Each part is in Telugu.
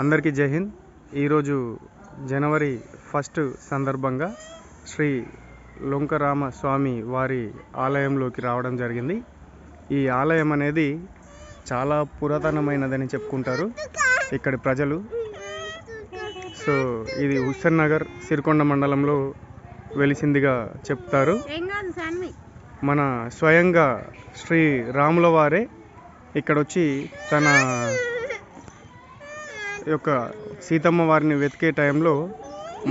అందరికీ జై హింద్. ఈరోజు జనవరి ఫస్ట్ సందర్భంగా శ్రీ లొంకరామ స్వామి వారి ఆలయంలోకి రావడం జరిగింది. ఈ ఆలయం అనేది చాలా పురాతనమైనదని చెప్పుకుంటారు ఇక్కడి ప్రజలు. సో ఇది హుస్సేన్ నగర్ సిరికొండ మండలంలో వెలిసిందిగా చెప్తారు. మన స్వయంగా శ్రీ రాముల వారే ఇక్కడ వచ్చి తన యొక్క సీతమ్మ వారిని వెతికే టైంలో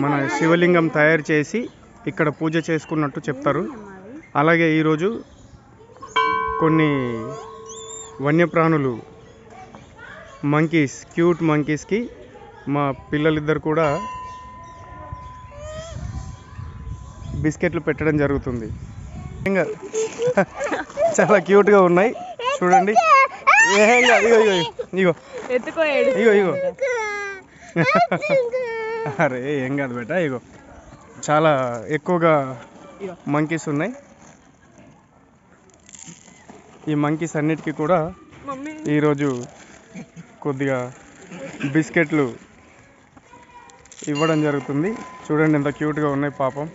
మన శివలింగం తయారు చేసి ఇక్కడ పూజ చేసుకున్నట్టు చెప్తారు. అలాగే ఈరోజు కొన్ని వన్యప్రాణులు మంకీస్ క్యూట్ మంకీస్కి మా పిల్లలిద్దరు కూడా బిస్కెట్లు పెట్టడం జరుగుతుంది. చాలా క్యూట్గా ఉన్నాయి. చూడండి. ఇగో ఇగో ఇగో ఎత్తుకో ఏడు ఇగో ఇగో. అరే ఏం కాదు బేట ఇగో. చాలా ఎక్కువగా మంకీస్ ఉన్నాయి. ఈ మంకీస్ అన్నిటికీ కూడా ఈరోజు కొద్దిగా బిస్కెట్లు ఇవ్వడం జరుగుతుంది. చూడండి ఎంత క్యూట్గా ఉన్నాయి పాపం.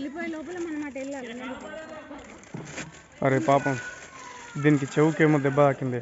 వెళ్ళిపోయే లోపల మనం అటు వెళ్ళాలి. అరే పాపం దీనికి చెవుకేమో దెబ్బ తాకింది.